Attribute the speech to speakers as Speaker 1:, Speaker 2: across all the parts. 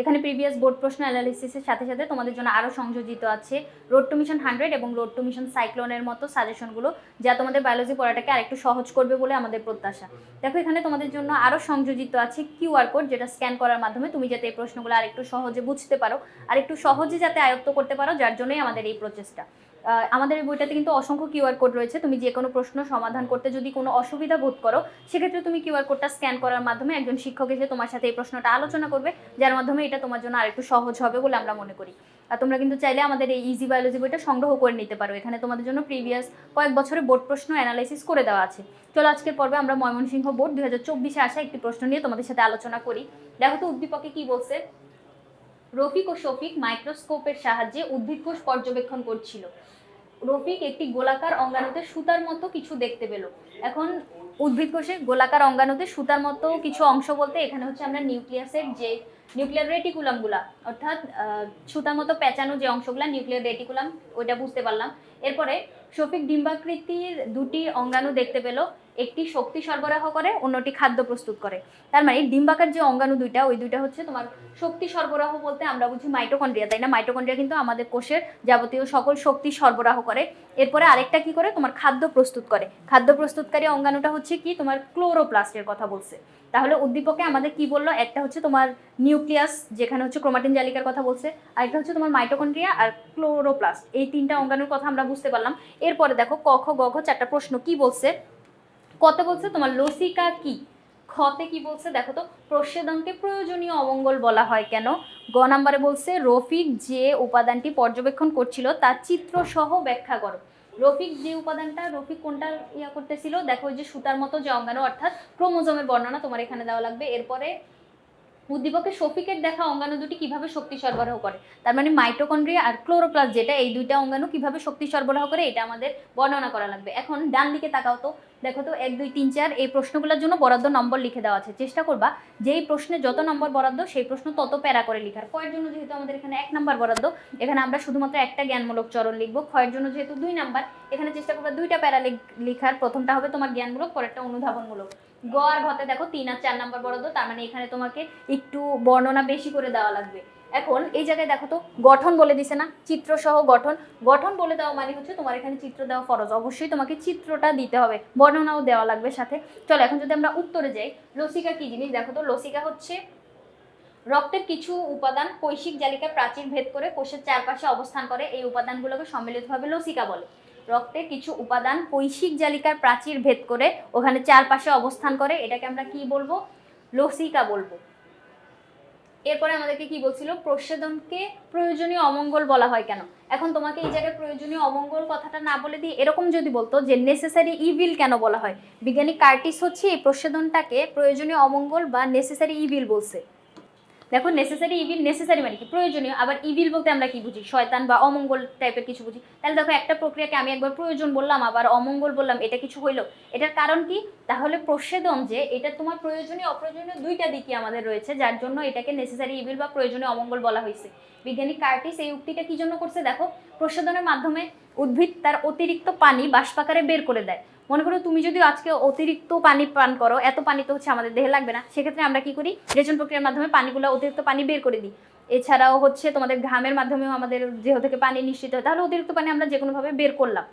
Speaker 1: এখানে previous board প্রশ্ন অ্যানালিসিসের সাথে সাথে তোমাদের জন্য আরও সংযোজিত আছে। রোড টু মিশন হান্ড্রেড এবং রোড টু মিশন সাইক্লোনের মতো সাজেশনগুলো যা তোমাদের বায়োলজি পড়াটাকে আরেকটু সহজ করবে বলে আমাদের প্রত্যাশা। দেখো, এখানে তোমাদের জন্য আরও সংযোজিত আছে কিউআর কোড যেটা স্ক্যান করার মাধ্যমে তুমি যাতে এই প্রশ্নগুলো আরেকটু সহজে বুঝতে পারো আর একটু সহজে যাতে আয়ত্ত করতে পারো, যার জন্যই আমাদের এই প্রচেষ্টা আমাদের এই বইটাতে কিন্তু অসংখ্য কিউআর কোড রয়েছে। তুমি যে কোনো প্রশ্ন সমাধান করতে যদি কোনো অসুবিধা বোধ করো সেক্ষেত্রে তুমি কিউআর কোডটা স্ক্যান করার মাধ্যমে একজন শিক্ষক এসে তোমার সাথে এই প্রশ্নটা আলোচনা করবে যার মাধ্যমে এটা তোমার জন্য আরেকটু সহজ হবে বলে আমরা মনে করি। আর তোমরা কিন্তু চাইলে আমাদের এই ইজি বায়োলজি বইটা সংগ্রহ করে নিতে পারো। এখানে তোমাদের জন্য প্রিভিয়াস কয়েক বছরের বোর্ড প্রশ্ন অ্যানালাইসিস করে দেওয়া আছে। চলো আজকের পর্বে আমরা ময়মনসিংহ বোর্ড দুই হাজার চব্বিশে আসা একটি প্রশ্ন নিয়ে তোমাদের সাথে আলোচনা করি। দেখো তো উদ্দীপকে কি বলছে? রফিক ও শফিক মাইক্রোস্কোপের সাহায্যে উদ্ভিদ কোষ পর্যবেক্ষণ করছিল। রফিক একটি গোলাকার অঙ্গাণুতে সুতার মতো কিছু দেখতে পেল। এখন উদ্ভিদ কোষে গোলাকার অঙ্গাণুতে সুতার মতো কিছু অংশ বলতে এখানে হচ্ছে আমরা নিউক্লিয়াসের যে নিউক্লিয়ার রেটিকুলামগুলা, অর্থাৎ সুতার মতো পেঁচানো যে অংশগুলা, নিউক্লিয়ার রেটিকুলাম, ওইটা বুঝতে পারলাম। এরপরে শফিক ডিম্বাকৃতির দুটি অঙ্গাণু দেখতে পেল। একটি শক্তি সরবরাহ করে, অন্যটি খাদ্য প্রস্তুত করে। তার মানে ডিম্বাকার যে অঙ্গাণু দুইটা, ওই দুইটা হচ্ছে তোমার শক্তি সরবরাহ বলতে আমরা বুঝি মাইটোকন্ড্রিয়া তাই না? মাইটোকন্ড্রিয়া কিন্তু আমাদের কোষের যাবতীয় সকল শক্তি সরবরাহ করে। এরপরে আরেকটা কি করে? তোমার খাদ্য প্রস্তুত করে। খাদ্য প্রস্তুতকারী অঙ্গাণুটা হচ্ছে কি? তোমার ক্লোরোপ্লাস্টের কথা বলছে। তাহলে উদ্দীপকে আমাদের কি বলল? একটা হচ্ছে তোমার নিউক্লিয়াস যেখানে হচ্ছে ক্রোমাটিন জালিকার কথা বলছে, আরেকটা হচ্ছে তোমার মাইটোকন্ড্রিয়া আর ক্লোরোপ্লাস্ট এই তিনটা অঙ্গাণুর কথা আমরা বুঝতে পারলাম। এরপরে দেখো ক, খ চারটা প্রশ্ন কি বলছে? কত বলছে, তোমার লসিকা কি? খতে কি বলছে, দেখো তো, প্রসেদনকে প্রয়োজনীয় অমঙ্গল বলা হয় কেন? গ নাম্বারে বলছে, রফিক যে উপাদানটি পর্যবেক্ষণ করছিল, তার চিত্র সহ ব্যাখ্যা করো। রফিক যে উপাদানটা, রফিক কোনটা ইয়া করতেছিল? দেখো যে সুতার মতো যে অঙ্গাণু, অর্থাৎ ক্রোমোজোমের বর্ণনা তোমার এখানে দেওয়া লাগবে। এরপরে উদ্দীপকে শফিকের দেখা অঙ্গাণু দুটি কীভাবে শক্তি সরবরাহ করে? তার মানে মাইটোকন্ড্রিয়া আর ক্লোরোপ্লাস যেটা, এই দুইটা অঙ্গাণু কীভাবে শক্তি সরবরাহ করে, এটা আমাদের বর্ণনা করা লাগবে। এখন ডান দিকে তাকাও তো। দেখো তো, এক, দুই, তিন, চার, এই প্রশ্নগুলোর জন্য বরাদ্দ নম্বর লিখে দেওয়া আছে। চেষ্টা করবা, যেই প্রশ্নে যত নম্বর বরাদ্দ, সেই প্রশ্ন তত প্যারা করে লিখার। কয়ের জন্য যেহেতু আমাদের এখানে এক নম্বর বরাদ্দ, এখানে আমরা শুধুমাত্র একটা জ্ঞানমূলক চরণ লিখব। ক্ষয়ের জন্য যেহেতু দুই নাম্বার, এখানে চেষ্টা করবা দুইটা প্যারা লিখ- লিখার। প্রথমটা হবে তোমার জ্ঞানমূলক, পরেরটা অনুধাবনমূলক। গ আর ঘতে দেখো, তিন আর চার নাম্বার বরাদ্দ, তার মানে এখানে তোমাকে একটু বর্ণনা বেশি করে দেওয়া লাগবে। এখন এই জায়গায় দেখো তো, গঠন বলে দিছে না চিত্র সহ গঠন। গঠন বলে দেওয়া মানে হচ্ছে তোমার এখানে চিত্র দেওয়া ফরজ, অবশ্যই তোমাকে চিত্রটা দিতে হবে, বর্ণনাও দেওয়া লাগবে সাথে। চলো, এখন যদি আমরা উত্তরে যাই, লসিকা কি জিনিস? দেখো তো, লসিকা হচ্ছে রক্তের কিছু উপাদান কৈশিক জালিকা প্রাচীর ভেদ করে কোষের চারপাশে অবস্থান করে, এই উপাদানগুলোকে সম্মিলিতভাবে লসিকা বলে। রক্তে কিছু উপাদান কৈশিক জালিকার প্রাচীর ভেদ করে ওখানে চারপাশে অবস্থান করে, এটাকে আমরা কি বলব? লসিকা বলব। এরপরে আমাদেরকে কি বলছিল? প্রচ্ছেদনকে প্রয়োজনীয় অমঙ্গল বলা হয় কেন? এখন তোমাকে এই জায়গায় প্রয়োজনীয় অমঙ্গল কথাটা না বলে দিয়ে এরকম যদি বলতো যে নেসেসারি ইভিল কেন বলা হয়? বিজ্ঞানী কার্টিস হচ্ছে এই প্রচ্ছেদনটাকে প্রয়োজনীয় অমঙ্গল বা নেসেসারি ইভিল বলছে। দেখো নেসেসারি ইভিল নেসেসারি মানে কি? প্রয়োজনীয়। আবার ইভিল বলতে আমরা কি বুঝি? শয়তান বা অমঙ্গল টাইপের কিছু বুঝি। তাহলে দেখো একটা প্রক্রিয়াকে আমি একবার প্রয়োজন বললাম, আবার অমঙ্গল বললাম, এটা কিছু হইল। এটার কারণ কি? তাহলে প্রচ্ছেদন যে এটা তোমার প্রয়োজনীয়, অপ্রয়োজনীয় দুইটা দিকই আমাদের রয়েছে, যার জন্য এটাকে নেসেসারি ইভিল বা প্রয়োজনীয় অমঙ্গল বলা হয়েছে বিজ্ঞানী কার্টিস এই উক্তিটা কি জন্য করছে দেখো? প্রচ্ছেদনের মাধ্যমে উদ্ভিদ তার অতিরিক্ত পানি বাষ্পাকারে বের করে দেয়। মনে করো তুমি যদি আজকে অতিরিক্ত পানি পান করো, এত পানি তো হচ্ছে আমাদের দেহে লাগবে না, সেক্ষেত্রে আমরা কি করি? রেচন প্রক্রিয়ার মাধ্যমে পানিগুলো অতিরিক্ত পানি বের করে দিই। এছাড়াও হচ্ছে তোমাদের ঘামের মাধ্যমেও আমাদের দেহ থেকে পানি নিশ্চিত হয়। তাহলে অতিরিক্ত পানি আমরা যে কোনোভাবে বের করলাম।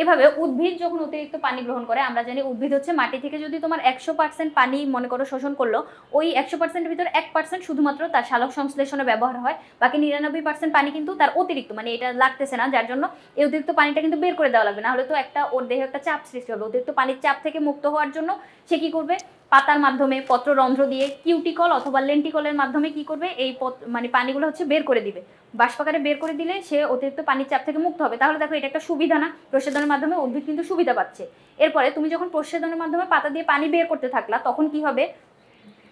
Speaker 1: এভাবে উদ্ভিদ যখন অতিরিক্ত পানি গ্রহণ করে, আমরা জানি উদ্ভিদ হচ্ছে মাটি থেকে যদি তোমার একশো পার্সেন্ট পানি, মনে করো, শোষণ করল, ওই একশো পার্সেন্টের ভিতরে এক পার্সেন্ট শুধুমাত্র তার সালোক সংশ্লেষণে ব্যবহার হয়, বাকি নিরানব্বই পার্সেন্ট পানি কিন্তু তার অতিরিক্ত মানে এটা লাগতেছে না, যার জন্য এই অতিরিক্ত পানিটা কিন্তু বের করে দেওয়া লাগবে। না হলে তো একটা ওর দেহে একটা চাপ সৃষ্টি হবে। অতিরিক্ত পানির চাপ থেকে মুক্ত হওয়ার জন্য সে কী করবে? পাতার মাধ্যমে পত্র রন্ধ্র দিয়ে কিউটিকল অথবা লেন্টিকলের মাধ্যমে কি করবে? এই মানে পানিগুলো হচ্ছে বের করে দিবে। বাষ্পাকারে বের করে দিলে সে অতিরিক্ত পানির চাপ থেকে মুক্ত হবে। তাহলে দেখো এটা একটা সুবিধা না প্রসেদনের মাধ্যমে উদ্ভিদ কিন্তু সুবিধা পাচ্ছে। এরপরে তুমি যখন প্রসেদনের মাধ্যমে পাতা দিয়ে পানি বের করতে থাকলা, তখন কি হবে?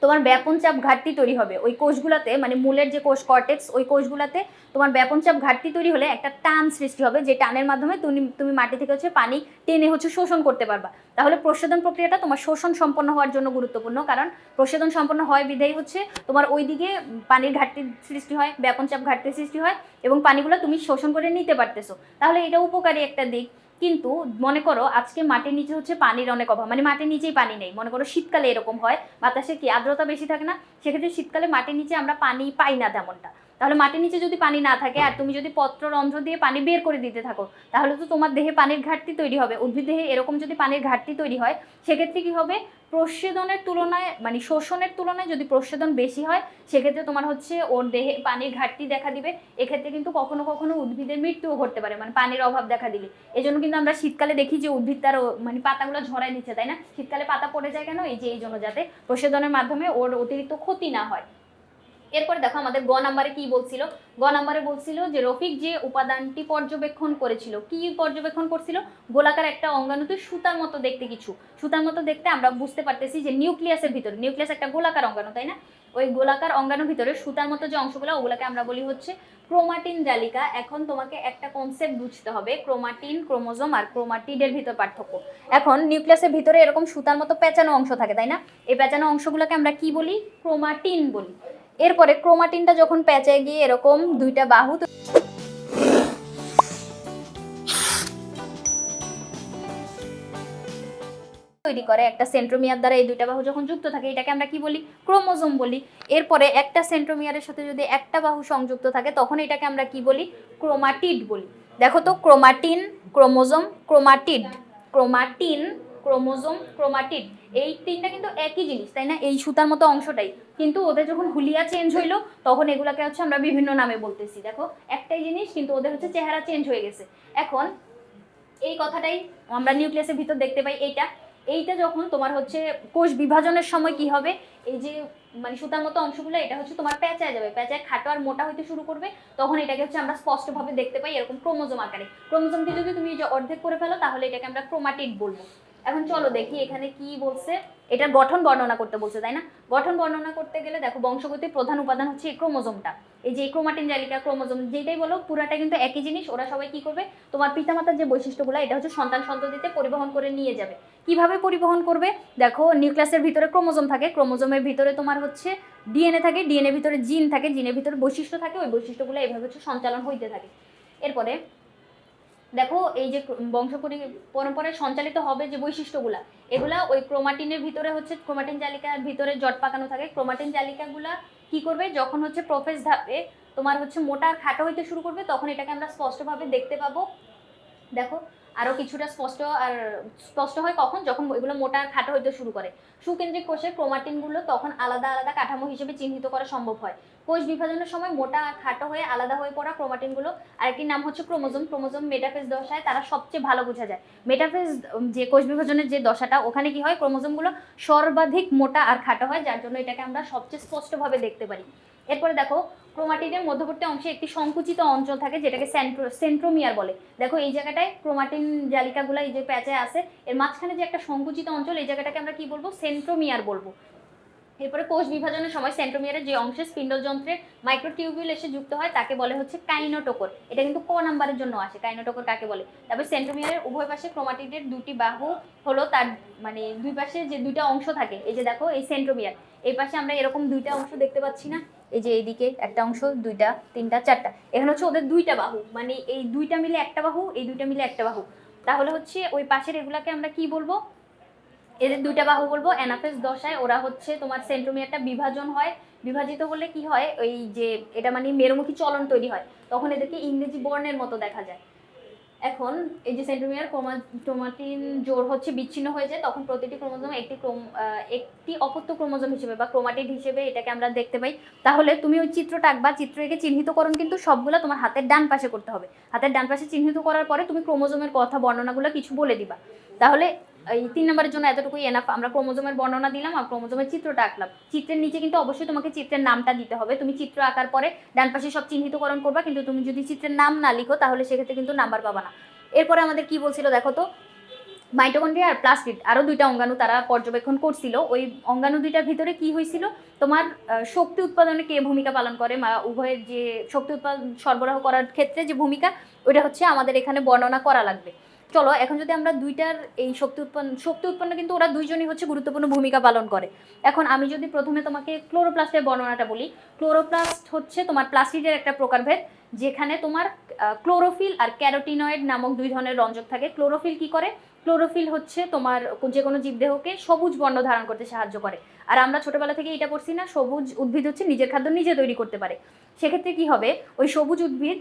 Speaker 1: তোমার ব্যাপন চাপ ঘাটতি তৈরি হবে। ওই কোষগুলোতে মানে মূলের যে কোষ কর্টেক্স ওই কোষগুলোতে তোমার ব্যাপন চাপ ঘাটতি তৈরি হলে একটা টান সৃষ্টি হবে, যে টানের মাধ্যমে তুমি তুমি মাটি থেকে হচ্ছে পানি টেনে হচ্ছে শোষণ করতে পারবা। তাহলে প্রশোধন প্রক্রিয়াটা তোমার শোষণ সম্পন্ন হওয়ার জন্য গুরুত্বপূর্ণ, কারণ প্রশোধন সম্পন্ন হয় বিধায় হচ্ছে তোমার ওই দিকে পানির ঘাটতি সৃষ্টি হয়, ব্যাপন চাপ ঘাটতি সৃষ্টি হয় এবং পানিগুলো তুমি শোষণ করে নিতে পারতেছো। তাহলে এটা উপকারী একটা দিক। কিন্তু মনে করো আজকে মাটির নিচে হচ্ছে পানির অনেক অভাব। মানে মাটির নিচেই পানি নেই। মনে করো শীতকালে এরকম হয়। বাতাসে কি আর্দ্রতা বেশি থাকে না? সেক্ষেত্রে শীতকালে মাটির নিচে আমরা পানি পাই না তেমনটা। তাহলে মাটির নিচে যদি পানি না থাকে আর তুমি যদি পত্র পত্ররন্ধ্র দিয়ে পানি বের করে দিতে থাকো, তাহলে তো তোমার দেহে পানির ঘাটতি তৈরি হবে। উদ্ভিদ দেহে এরকম যদি পানির ঘাটতি তৈরি হয়, সেক্ষেত্রে কি হবে? প্রস্বেদনের তুলনায় মানে শোষণের তুলনায় যদি প্রস্বেদন বেশি হয়, সেক্ষেত্রে তোমার হচ্ছে ওর দেহে পানির ঘাটতি দেখা দিবে। এক্ষেত্রে কিন্তু কখনো কখনো উদ্ভিদের মৃত্যুও ঘটতে পারে মানে পানির অভাব দেখা দিলে। এজন্য কিন্তু আমরা শীতকালে দেখি যে উদ্ভিদ তার মানে পাতাগুলো ঝরায় নিচ্ছে তাই না? শীতকালে পাতা পড়ে যায় কেন? এই যে, এই জন্য যাতে প্রস্বেদনের মাধ্যমে ওর অতিরিক্ত ক্ষতি না হয়। এরপরে দেখো আমাদের গ নাম্বারে কি বলছিল? গ নাম্বারে বলছিল যে রফিক যে উপাদানটি পর্যবেক্ষণ করেছিল, কি পর্যবেক্ষণ করছিল? গোলাকার একটা অঙ্গাণুতে সুতার মতো দেখতে কিছু। সুতার মতো দেখতে আমরা বুঝতে পারতেছি যে নিউক্লিয়াসের ভিতরে, নিউক্লিয়াস একটা গোলাকার অঙ্গাণু, তাই না? ওই গোলাকার অঙ্গাণুর ভিতরে সুতার মতো যে অংশগুলো, ওগুলোকে আমরা বলি হচ্ছে ক্রোমাটিন জালিকা। এখন তোমাকে একটা কনসেপ্ট বুঝতে হবে, ক্রোমাটিন, ক্রোমোজোম আর ক্রোমাটিডের ভিতর পার্থক্য। এখন নিউক্লিয়াসের ভিতরে এরকম সুতার মতো পেঁচানো অংশ থাকে, তাই না? এই পেঁচানো অংশগুলোকে আমরা কি বলি? ক্রোমাটিন বলি। এরপরে ক্রোমাটিনটা যখন প্যাঁচায় গিয়ে এরকম দুইটা বাহু তৈরি করে একটা সেন্ট্রোমিয়ার দ্বারা এই দুইটা বাহু যখন যুক্ত থাকে, এটাকে আমরা কি বলি? ক্রোমোজোম বলি। এরপরে একটা সেন্ট্রোমিয়ারের সাথে যদি একটা বাহু সংযুক্ত থাকে, তখন এটাকে আমরা কি বলি? ক্রোমাটিড বলি। দেখো তো, chromatin, chromosome, chromatid. Chromatin chromosome, chromatid, এই তিনটা কিন্তু একই জিনিস, তাই না? এই সুতার মতো অংশটাই। কিন্তু ওদের যখন হুলিয়া চেঞ্জ হইল, তখন এগুলাকে হচ্ছে আমরা বিভিন্ন নামে বলতেছি। দেখো, একটাই জিনিস, কিন্তু ওদের হচ্ছে চেহারা চেঞ্জ হয়ে গেছে। এখন এই কথাটাই আমরা নিউক্লিয়াসের ভিতর দেখতে পাই, এইটা। এইটা যখন তোমার হচ্ছে কোষ বিভাজনের সময় কি হবে? এই যে মানে সুতার মতো অংশগুলো, এটা হচ্ছে তোমার পেঁচায় যাবে। পেঁচায় খাটো আর মোটা হইতে শুরু করবে, তখন এটাকে হচ্ছে আমরা স্পষ্টভাবে দেখতে পাই এরকম ক্রোমোজোম আকারে। ক্রোমোজোমকে যদি তুমি অর্ধেক করে ফেলো, তাহলে এটাকে আমরা ক্রোমাটিড বলব। এখন চলো দেখি এখানে কি বলছে। এটার গঠন বর্ণনা করতে বলছে, তাই না? গঠন বর্ণনা করতে গেলে দেখো বংশগতির প্রধান উপাদান হচ্ছে এই ক্রোমোজোমটা। এই যে ক্রোমাটিন জালিকা ক্রোমোজোম, যেটাই বলো পুরাটা কিন্তু একই জিনিস, ওরা সবাই কি করবে? তোমার পিতামাতার যে বৈশিষ্ট্যগুলো, এটা হচ্ছে সন্তান সন্ততিতে পরিবহন করে নিয়ে যাবে। কীভাবে পরিবহন করবে? দেখো, নিউক্লিয়াসের ভিতরে ক্রোমোজোম থাকে, ক্রোমোজোমের ভিতরে তোমার হচ্ছে ডিএনএ থাকে, ডিএনএ ভিতরে জিন থাকে, জিনের ভিতরে বৈশিষ্ট্য থাকে, ওই বৈশিষ্ট্যগুলো এইভাবে হচ্ছে সঞ্চালন হইতে থাকে। এরপরে দেখো, এই যে বংশপরি পরম্পরায় সঞ্চালিত হবে যে বৈশিষ্ট্যগুলা, এগুলা ওই ক্রোমাটিনের ভিতরে হচ্ছে, ক্রোমাটিন জালিকার ভিতরে জট পাকানো থাকে। ক্রোমাটিন জালিকাগুলা কি করবে? যখন হচ্ছে প্রফেস ধাপে তোমার হচ্ছে মোটা খাটো হইতে শুরু করবে, তখন এটাকে আমরা স্পষ্টভাবে দেখতে পাবো। দেখো আরও কিছুটা স্পষ্ট আর স্পষ্ট হয় কখন? যখন এগুলো মোটা খাটো হইতে শুরু করে। সুকেন্দ্রিক কোষে ক্রোমাটিনগুলো তখন আলাদা আলাদা কাঠামো হিসেবে চিহ্নিত করা সম্ভব হয়। কোষ বিভাজনের সময় মোটা খাটো হয়ে আলাদা হয়ে পড়া ক্রোমাটিনগুলো আরেকটি নাম হচ্ছে ক্রোমোজোম। ক্রোমোজোম মেটাফেজ দশায় তারা সবচেয়ে ভালো বোঝা যায়। মেটাফেজ যে কোষ বিভাজনের যে দশাটা, ওখানে কি হয়? ক্রোমোজোমগুলো সর্বাধিক মোটা আর খাটো হয়, যার জন্য এটাকে আমরা সবচেয়ে স্পষ্টভাবে দেখতে পারি। এরপরে দেখো, ক্রোমাটিনের মধ্যবর্তী অংশে একটি সংকুচিত অঞ্চল থাকে, যেটাকে সেন্ট্রো সেন্ট্রোমিয়ার বলে। দেখো, এই জায়গাটায় ক্রোমাটিন জালিকাগুলো এই যে প্যাচে আছে, এর মাঝখানে যে একটা সংকুচিত অঞ্চল, এই জায়গাটাকে আমরা কি বলব? সেন্ট্রোমিয়ার বলব। এরপরে কোষ বিভাজনের সময় সেন্ট্রোমিয়ারের যে অংশে স্পিন্ডল যন্ত্রের মাইক্রোটিউবিউল এসে যুক্ত হয়, তাকে বলে হচ্ছে কাইনোটোকর। এটা কিন্তু ক নাম্বারের জন্য আসে, কাইনোটোকর কাকে বলে? তারপরে সেন্ট্রোমিয়ারের উভয় পাশে ক্রোমাটিডের দুটি বাহু হলো তার মানে দুই পাশে যে দুইটা অংশ থাকে, এই যে দেখো, এই সেন্ট্রোমিয়ার। এই পাশে আমরা এরকম দুইটা অংশ দেখতে পাচ্ছি না, এই যে এইদিকে একটা অংশ, দুইটা, তিনটা, চারটা। এখানে হচ্ছে ওদের দুইটা বাহু মানে এই দুইটা মিলে একটা বাহু, এই দুইটা মিলে একটা বাহু। তাহলে হচ্ছে ওই পাশের এগুলাকে আমরা কি বলব? এদের দুইটা বাহু বলব, অ্যানাফেস দশায় ওরা হচ্ছে তোমার সেন্ট্রোমিয়ারটা বিভাজন হয়। বিভাজিত হলে কি হয়? ওই যে এটা মানে মেরুমুখী চলন তৈরি হয়। তখন এদেরকে ইংরেজি বর্ণের মতো দেখা যায়। এখন এই যে সেন্ট্রোমিয়ার ক্রোমাটিন জোর হচ্ছে বিচ্ছিন্ন হয়ে যায়, তখন প্রতিটি ক্রোমোজোম একটি ক্রোম একটি অপত্য ক্রোমোজোম হিসেবে বা ক্রোমাটিড হিসেবে এটাকে আমরা দেখতে পাই। তাহলে তুমি ওই চিত্রটা আঁকবা চিত্র এঁকে চিহ্নিতকরণ কিন্তু সবগুলো তোমার হাতের ডান পাশে করতে হবে। হাতের ডান পাশে চিহ্নিত করার পরে তুমি ক্রোমোজোমের কথা, বর্ণনাগুলো কিছু বলে দিবা। তাহলে এই তিন নম্বরের জন্য এতটুকুই এনাফ আমরা ক্রোমোজোমের বর্ণনা দিলাম আর ক্রোমোজোমের চিত্রটা আঁকলাম। চিত্রের নিচে কিন্তু অবশ্যই তোমাকে চিত্রের নামটা দিতে হবে। তুমি চিত্র আঁকার পরে ডান পাশে সব চিহ্নিতকরণ করবা, কিন্তু তুমি যদি চিত্রের নাম না লিখো, তাহলে সেক্ষেত্রে কিন্তু নাম্বার পাবা না। এরপরে আমাদের কি বলছিল দেখো তো? মাইটোকন্ড্রিয়া আর প্লাস্টিড আরও দুইটা অঙ্গাণু তারা পর্যবেক্ষণ করছিল। ওই অঙ্গাণু দুইটার ভিতরে কি হয়েছিল? তোমার শক্তি উৎপাদনে কে ভূমিকা পালন করে? মা, উভয়ের যে শক্তি উৎপাদন সরবরাহ করার ক্ষেত্রে যে ভূমিকা, ওইটা হচ্ছে আমাদের এখানে বর্ণনা করা লাগবে। চলো, এখন যদি আমরা দুইটার এই শক্তি উৎপন্ন শক্তি উৎপন্ন কিন্তু ওরা দুইজনই হচ্ছে গুরুত্বপূর্ণ ভূমিকা পালন করে। এখন আমি যদি প্রথমে তোমাকে ক্লোরোপ্লাস্টের বর্ণনাটা বলি, ক্লোরোপ্লাস্ট হচ্ছে তোমার প্লাস্টিডের একটা প্রকারভেদ, যেখানে তোমার ক্লোরোফিল আর ক্যারোটিনয়েড নামক দুই ধরনের রঞ্জক থাকে। ক্লোরোফিল কি করে? ক্লোরোফিল হচ্ছে তোমার যে কোনো জীবদেহকে সবুজ বর্ণ ধারণ করতে সাহায্য করে। আর আমরা ছোটবেলা থেকে এটা পড়ছি না, সবুজ উদ্ভিদ হচ্ছে নিজের খাদ্য নিজে তৈরি করতে পারে। সেক্ষেত্রে কি হবে? ওই সবুজ উদ্ভিদ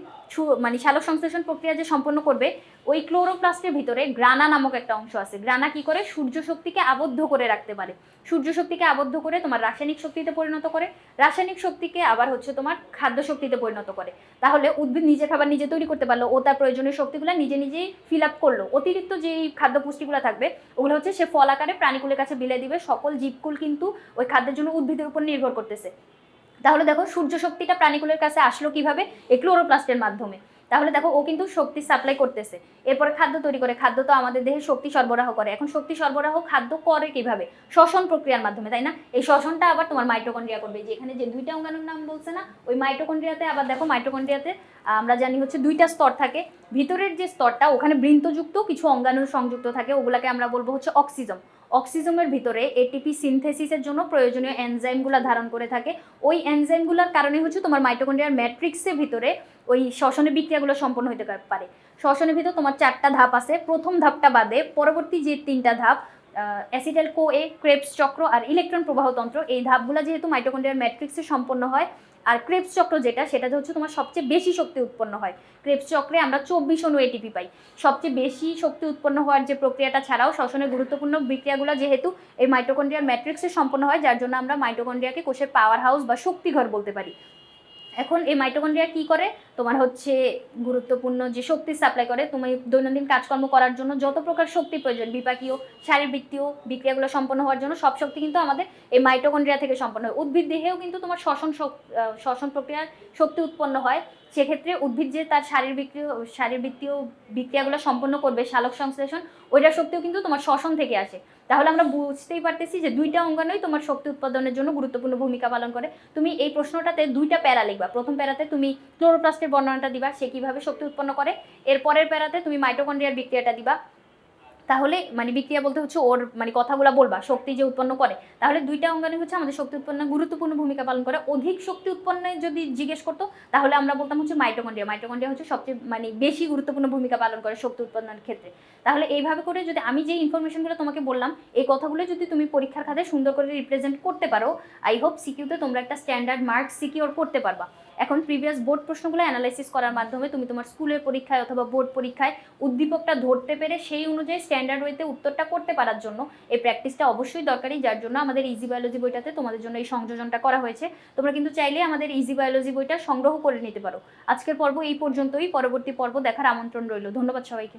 Speaker 1: মানে সালোক সংশ্লেষণ প্রক্রিয়া যে সম্পন্ন করবে, ওই ক্লোরোপ্লাস্টের ভিতরে গ্রানা নামক একটা অংশ আছে। গ্রানা কি করে? সূর্য শক্তিকে আবদ্ধ করে রাখতে পারে। সূর্য শক্তিকে আবদ্ধ করে তোমার রাসায়নিক শক্তিতে পরিণত করে, রাসায়নিক শক্তিকে আবার হচ্ছে তোমার খাদ্য শক্তিতে পরিণত করে। তাহলে উদ্ভিদ নিজে খাবার নিজে তৈরি করতে পারল, ও তার প্রয়োজনীয় শক্তিগুলো নিজে নিজেই ফিল আপ করল। অতিরিক্ত যেই খাদ্য পুষ্টিগুলো থাকবে, ওগুলো হচ্ছে সে ফল আকারে প্রাণীকুলের কাছে বিলে দিবে। সকল জীবকুল কিন্তু ওই খাদ্যের জন্য উদ্ভিদের উপর নির্ভর করতেছে। তাহলে দেখো সূর্য শক্তিটা প্রাণীকুলের কাছে আসলো কীভাবে? এই ক্লোরোপ্লাস্টের মাধ্যমে। তাহলে দেখো ও কিন্তু শক্তি সাপ্লাই করতেছে। এরপরে খাদ্য তৈরি করে। খাদ্য তো আমাদের দেহে শক্তি সরবরাহ করে। এখন শক্তি সরবরাহ খাদ্য করে কীভাবে? শ্বসন প্রক্রিয়ার মাধ্যমে, তাই না? এই শ্বসনটা আবার তোমার মাইটোকন্ড্রিয়া করবে। যে এখানে যে দুইটা অঙ্গাণুর নাম বলছে না, ওই মাইটোকন্ড্রিয়াতে আবার দেখো মাইটোকন্ড্রিয়াতে আমরা জানি হচ্ছে দুইটা স্তর থাকে। ভিতরের যে স্তরটা, ওখানে বৃন্তযুক্ত কিছু অঙ্গাণু সংযুক্ত থাকে। ওগুলাকে আমরা বলব হচ্ছে অক্সিজম অক্সিজমের ভিতরে এটিপি সিনথেসিসের জন্য প্রয়োজনীয় এনজাইমগুলো ধারণ করে থাকে। ওই এনজাইমগুলোর কারণে হচ্ছে তোমার মাইটোকন্ড্রিয়ার ম্যাট্রিক্সের ভিতরে ওই শ্বসনের বিক্রিয়াগুলো সম্পন্ন হতে পারে শ্বসনের ভিতরে তোমার চারটা ধাপ আছে। প্রথম ধাপটা বাদে পরবর্তী যে তিনটা ধাপ অ্যাসিটাল কো এ ক্রেপস চক্র আর ইলেকট্রন প্রবাহতন্ত্র এই ধাপগুলো যেহেতু মাইটোকন্ড্রিয়ার ম্যাট্রিক্সে সম্পন্ন হয় আর ক্রেপস চক্র যেটা, সেটা হচ্ছে তোমার সবচেয়ে বেশি শক্তি উৎপন্ন হয়। ক্রেপস চক্রে আমরা চব্বিশ অনু এটিপি পাই। সবচেয়ে বেশি শক্তি উৎপন্ন হওয়ার যে প্রক্রিয়াটা ছাড়াও শ্বসনের গুরুত্বপূর্ণ বিক্রিয়াগুলো যেহেতু এই মাইটোকন্ড্রিয়ার ম্যাট্রিক্সে সম্পন্ন হয়, যার জন্য আমরা মাইটোকন্ড্রিয়াকে কোষের পাওয়ার হাউস বা শক্তিঘর বলতে পারি। এখন এই মাইটোকন্ড্রিয়া কি করে? তোমার হচ্ছে গুরুত্বপূর্ণ যে শক্তি সাপ্লাই করে, তুমি দৈনন্দিন কাজকর্ম করার জন্য যত প্রকার শক্তি প্রয়োজন, বিপাকীয়, শারীরবৃত্তীয় বিক্রিয়াগুলো সম্পন্ন হওয়ার জন্য সব শক্তি কিন্তু আমাদের এই মাইটোকন্ড্রিয়া থেকে সম্পন্ন হয়। উদ্ভিদ দেহেও কিন্তু তোমার শ্বসন শ্বসন প্রক্রিয়ার শক্তি উৎপন্ন হয়। সেক্ষেত্রে উদ্ভিদ যে তার শারীরবৃত্তীয় শারীরবৃত্তীয় বিক্রিয়াগুলো সম্পন্ন করবে সালোক সংশ্লেষণ, ওইটার শক্তিও কিন্তু তোমার শ্বসন থেকে আসে। তাহলে আমরা বুঝতেই পারতেছি যে দুইটা অঙ্গাণুই তোমার শক্তি উৎপাদনের জন্য গুরুত্বপূর্ণ ভূমিকা পালন করে। তুমি এই প্রশ্নটাতে দুইটা প্যারা লিখবা। প্রথম প্যারাতে তুমি ক্লোরোপ্লাস্টের বর্ণনাটা দিবা, সে কীভাবে শক্তি উৎপন্ন করে, এর পরের প্যারাতে তুমি মাইটোকন্ড্রিয়ার বিক্রিয়াটা দিবা। তাহলে মানে বিক্রিয়া বলতে হচ্ছে ওর মানে কথাগুলো বলবা, শক্তি যে উৎপন্ন করে। তাহলে দুইটা অঙ্গাণু হচ্ছে আমাদের শক্তি উৎপন্ন, গুরুত্বপূর্ণ ভূমিকা পালন করে। অধিক শক্তি উৎপন্নে যদি জিজ্ঞেস করতো, তাহলে আমরা বলতাম হচ্ছে মাইটোকন্ড্রিয়া। মাইটোকন্ড্রিয়া হচ্ছে সবচেয়ে মানে বেশি গুরুত্বপূর্ণ ভূমিকা পালন করে শক্তি উৎপাদনের ক্ষেত্রে। তাহলে এইভাবে করে যদি আমি যে ইনফরমেশনগুলো তোমাকে বললাম, এই কথাগুলো যদি তুমি পরীক্ষার খাতে সুন্দর করে রিপ্রেজেন্ট করতে পারো আই হোপ সিকিউতে তোমরা একটা স্ট্যান্ডার্ড মার্ক সিকিউর করতে পারবা। এখন প্রিভিয়াস বোর্ড প্রশ্নগুলো অ্যানালাইসিস করার মাধ্যমে তুমি তোমার স্কুলের পরীক্ষায় অথবা বোর্ড পরীক্ষায় উদ্দীপকটা ধরতে পেরে সেই অনুযায়ী স্ট্যান্ডার্ড ওয়েতে উত্তরটা করতে পারার জন্য এই প্র্যাকটিসটা অবশ্যই দরকারি, যার জন্য আমাদের ইজি বায়োলজি বইটাতে তোমাদের জন্য এই সংযোজনটা করা হয়েছে। তোমরা কিন্তু চাইলে আমাদের ইজি বায়োলজি বইটা সংগ্রহ করে নিতে পারো। আজকের পর্ব এই পর্যন্তই, পরবর্তী পর্ব দেখার আমন্ত্রণ রইল। ধন্যবাদ সবাইকে।